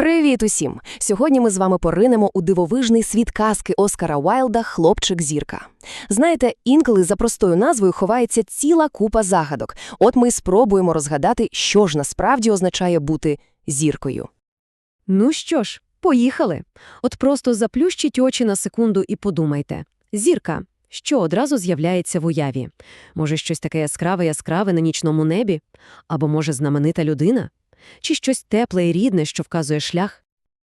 Привіт усім! Сьогодні ми з вами поринемо у дивовижний світ казки Оскара Уайлда Хлопчик-зірка. Знаєте, інколи за простою назвою ховається ціла купа загадок. От ми спробуємо розгадати, що ж насправді означає бути зіркою. Ну що ж, поїхали. От просто заплющіть очі на секунду і подумайте. Зірка. Що одразу з'являється в уяві? Може, щось таке яскраве-яскраве на нічному небі? Або, може, знаменита людина? Чи щось тепле і рідне, що вказує шлях?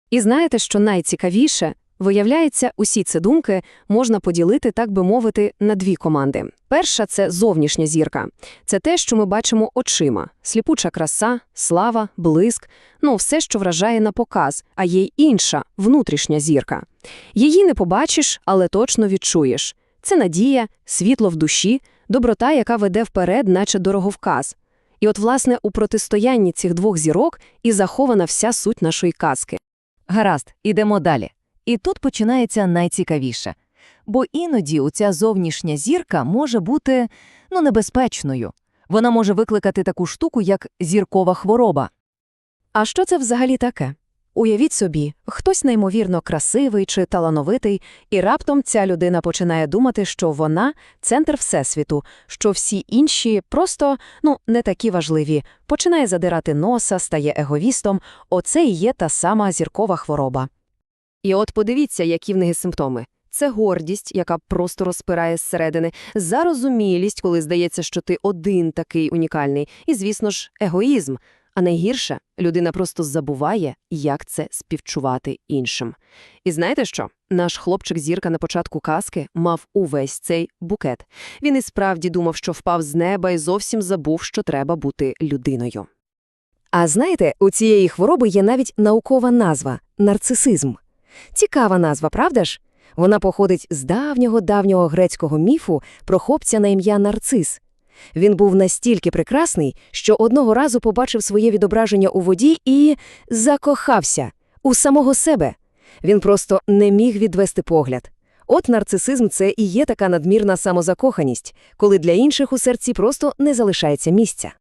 І знаєте, що найцікавіше? Виявляється, усі ці думки можна поділити, так би мовити, на дві команди. Перша – це зовнішня зірка. Це те, що ми бачимо очима. Сліпуча краса, слава, блиск, ну, все, що вражає на показ, а є й інша, внутрішня зірка. Її не побачиш, але точно відчуєш. Це надія, світло в душі, доброта, яка веде вперед, наче дороговказ. І от, власне, у протистоянні цих двох зірок і захована вся суть нашої казки. Гаразд, ідемо далі. І тут починається найцікавіше. Бо іноді оця зовнішня зірка може бути, ну, небезпечною. Вона може викликати таку штуку, як зіркова хвороба. А що це взагалі таке? Уявіть собі, хтось неймовірно красивий чи талановитий, і раптом ця людина починає думати, що вона – центр Всесвіту, що всі інші просто, ну, не такі важливі, починає задирати носа, стає егоїстом, оце і є та сама зіркова хвороба. І от подивіться, які в неї симптоми. Це гордість, яка просто розпирає зсередини, зарозумілість, коли здається, що ти один такий унікальний, і, звісно ж, егоїзм. А найгірше, людина просто забуває, як це співчувати іншим. І знаєте що? Наш хлопчик-зірка на початку казки мав увесь цей букет. Він і справді думав, що впав з неба і зовсім забув, що треба бути людиною. А знаєте, у цієї хвороби є навіть наукова назва – нарцисизм. Цікава назва, правда ж? Вона походить з давнього-давнього грецького міфу про хлопця на ім'я Нарцис. Він був настільки прекрасний, що одного разу побачив своє відображення у воді і закохався у самого себе. Він просто не міг відвести погляд. От нарцисизм – це і є така надмірна самозакоханість, коли для інших у серці просто не залишається місця.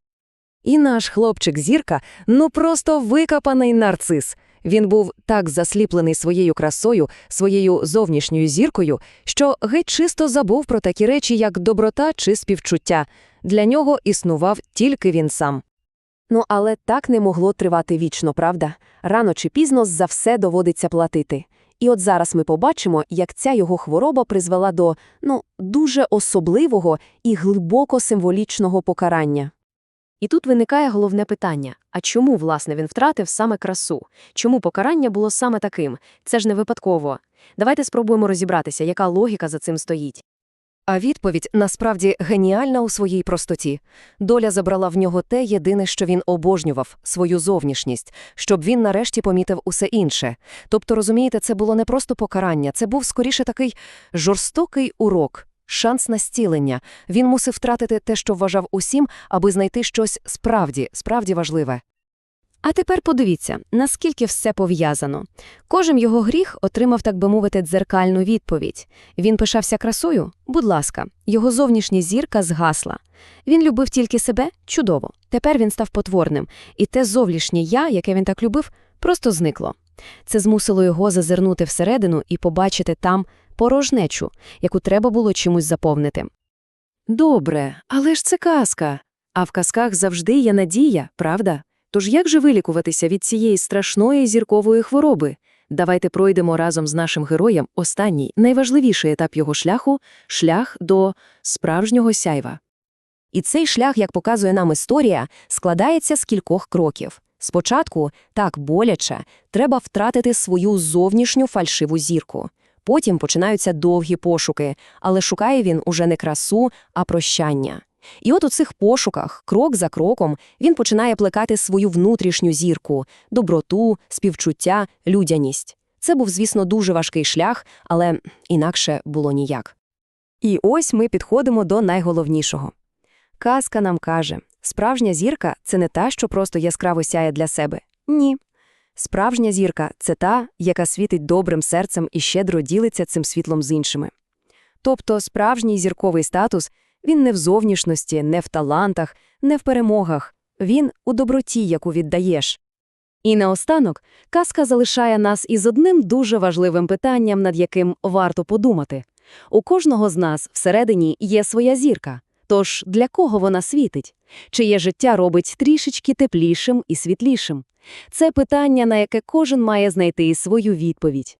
І наш хлопчик-зірка – ну просто викопаний нарцис. Він був так засліплений своєю красою, своєю зовнішньою зіркою, що геть чисто забув про такі речі, як доброта чи співчуття. Для нього існував тільки він сам. Ну, але так не могло тривати вічно, правда? Рано чи пізно за все доводиться платити. І от зараз ми побачимо, як ця його хвороба призвела до, ну, дуже особливого і глибоко символічного покарання. І тут виникає головне питання: а чому, власне, він втратив саме красу? Чому покарання було саме таким? Це ж не випадково. Давайте спробуємо розібратися, яка логіка за цим стоїть. А відповідь насправді геніальна у своїй простоті. Доля забрала в нього те єдине, що він обожнював свою зовнішність, щоб він нарешті помітив усе інше. Тобто, розумієте, це було не просто покарання, це був скоріше такий жорстокий урок. Шанс на стілення. Він мусив втратити те, що вважав усім, аби знайти щось справді, справді важливе. А тепер подивіться, наскільки все пов'язано. Кожен його гріх отримав, так би мовити, дзеркальну відповідь. Він пишався красою? Будь ласка, його зовнішня зірка згасла. Він любив тільки себе? Чудово. Тепер він став потворним, і те зовнішнє я, яке він так любив, просто зникло. Це змусило його зазирнути всередину і побачити там порожнечу, яку треба було чимось заповнити. Добре, але ж це казка. А в казках завжди є надія, правда? Тож як же вилікуватися від цієї страшної зіркової хвороби? Давайте пройдемо разом з нашим героєм останній, найважливіший етап його шляху шлях до справжнього сяйва. І цей шлях, як показує нам історія, складається з кількох кроків. Спочатку, так боляче, треба втратити свою зовнішню фальшиву зірку. Потім починаються довгі пошуки, але шукає він уже не красу, а прощання. І от у цих пошуках, крок за кроком, він починає плекати свою внутрішню зірку, доброту, співчуття, людяність. Це був, звісно, дуже важкий шлях, але інакше було ніяк. І ось ми підходимо до найголовнішого. Казка нам каже, справжня зірка це не та, що просто яскраво сяє для себе. Ні. Справжня зірка це та, яка світить добрим серцем і щедро ділиться цим світлом з іншими. Тобто справжній зірковий статус він не в зовнішності, не в талантах, не в перемогах, він у доброті, яку віддаєш. І наостанок, казка залишає нас із одним дуже важливим питанням, над яким варто подумати. У кожного з нас всередині є своя зірка. Тож для кого вона світить? Чиє життя робить трішечки теплішим і світлішим? Це питання, на яке кожен має знайти свою відповідь.